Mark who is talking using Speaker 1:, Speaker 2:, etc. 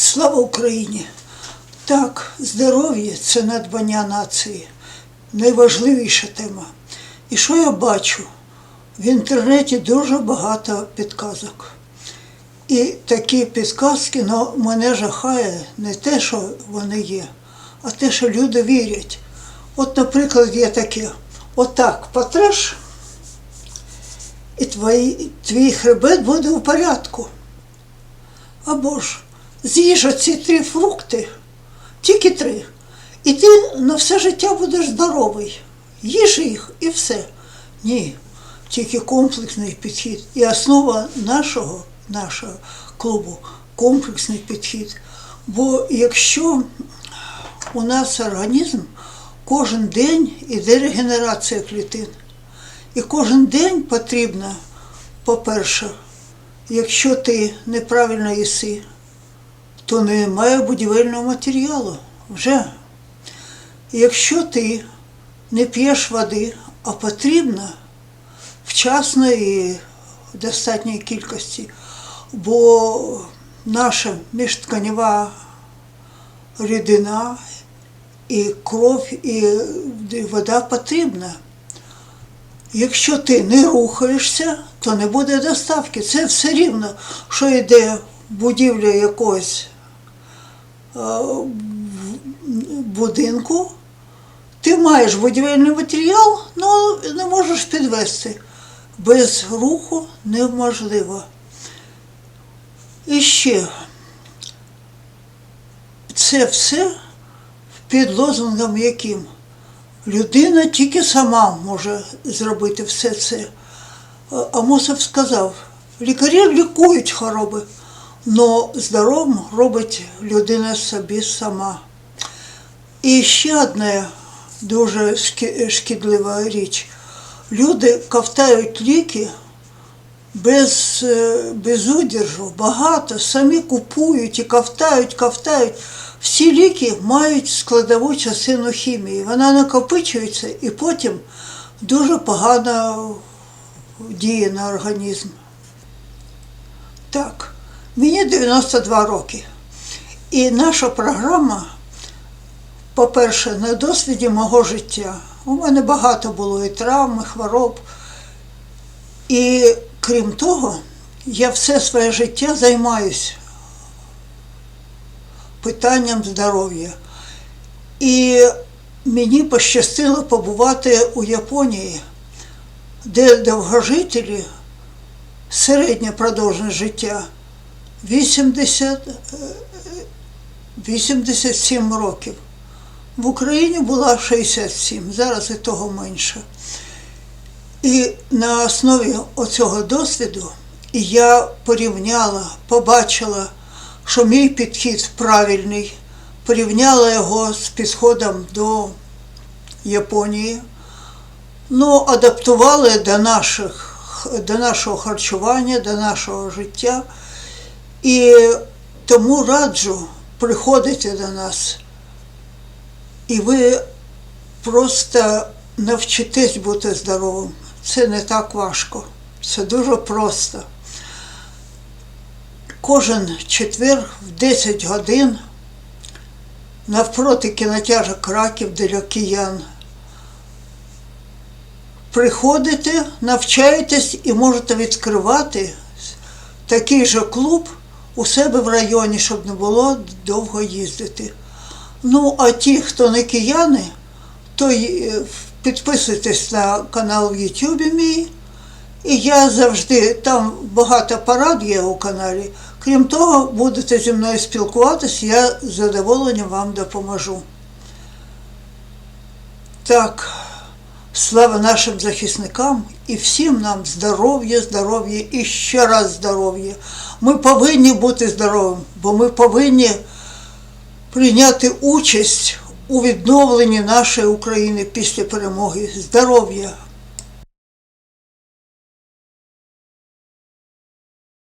Speaker 1: Слава Україні! Так, здоров'я це надбання нації, найважливіша тема. І що я бачу? В інтернеті дуже багато підказок. І такі підказки ну, мене жахає не те, що вони є, а те, що люди вірять. От, наприклад, є таке: отак потреш, і твої, твій хребет буде у порядку. Або ж з'їж оці три фрукти, тільки три. І ти на все життя будеш здоровий. Їж їх і все. Ні, тільки комплексний підхід. І основа нашого, нашого клубу комплексний підхід. Бо якщо у нас організм кожен день іде регенерація клітин. І кожен день потрібно, по-перше, якщо ти неправильно їси, то немає будівельного матеріалу вже. Якщо ти не п'єш води, а потрібно вчасно і в достатній кількості, бо наша міжтканєва рідина і кров, і вода потрібна. Якщо ти не рухаєшся, то не буде доставки. Це все рівно, що йде будівля якогось будинку, ти маєш будівельний матеріал, але не можеш підвести. Без руху неможливо. І ще це все під лозунгом яким? Людина тільки сама може зробити все це. Амосов сказав, лікарі лікують хвороби, але здоровим робить людина собі сама. І ще одна дуже шкідлива річ. Люди ковтають ліки без, е, без удержу, багато, самі купують і ковтають, ковтають. Всі ліки мають складову частину хімії. Вона накопичується і потім дуже погано діє на організм. Так, мені 92 роки. І наша програма, по-перше, на досвіді мого життя. У мене багато було і травм, і хвороб. І крім того, я все своє життя займаюся питанням здоров'я. І мені пощастило побувати у Японії, де довгожителі середнє продовження життя 80, е, 87 років. В Україні була 67, зараз і того менше. І на основі оцього досвіду я порівняла, побачила, що мій підхід правильний, порівняла його з підходом до Японії, ну, адаптували до, наших, до нашого харчування, до нашого життя. І тому раджу приходити до нас. І ви просто навчитесь бути здоровим. Це не так важко. Це дуже просто. Кожен четвер в 10 годин навпроти кінотяжа Краків для киян. Приходите, навчаєтесь і можете відкривати такий же клуб у себе в районі, щоб не було довго їздити. Ну, а ті, хто не кияни, то е, підписуйтесь на канал в Ютубі мій. І я завжди, там багато порад є у каналі. Крім того, будете зі мною спілкуватись, я з задоволенням вам допоможу. Так, слава нашим захисникам і всім нам здоров'я, здоров'я і ще раз здоров'я. Ми повинні бути здоровими, бо ми повинні прийняти участь у відновленні нашої України після перемоги. Здоров'я!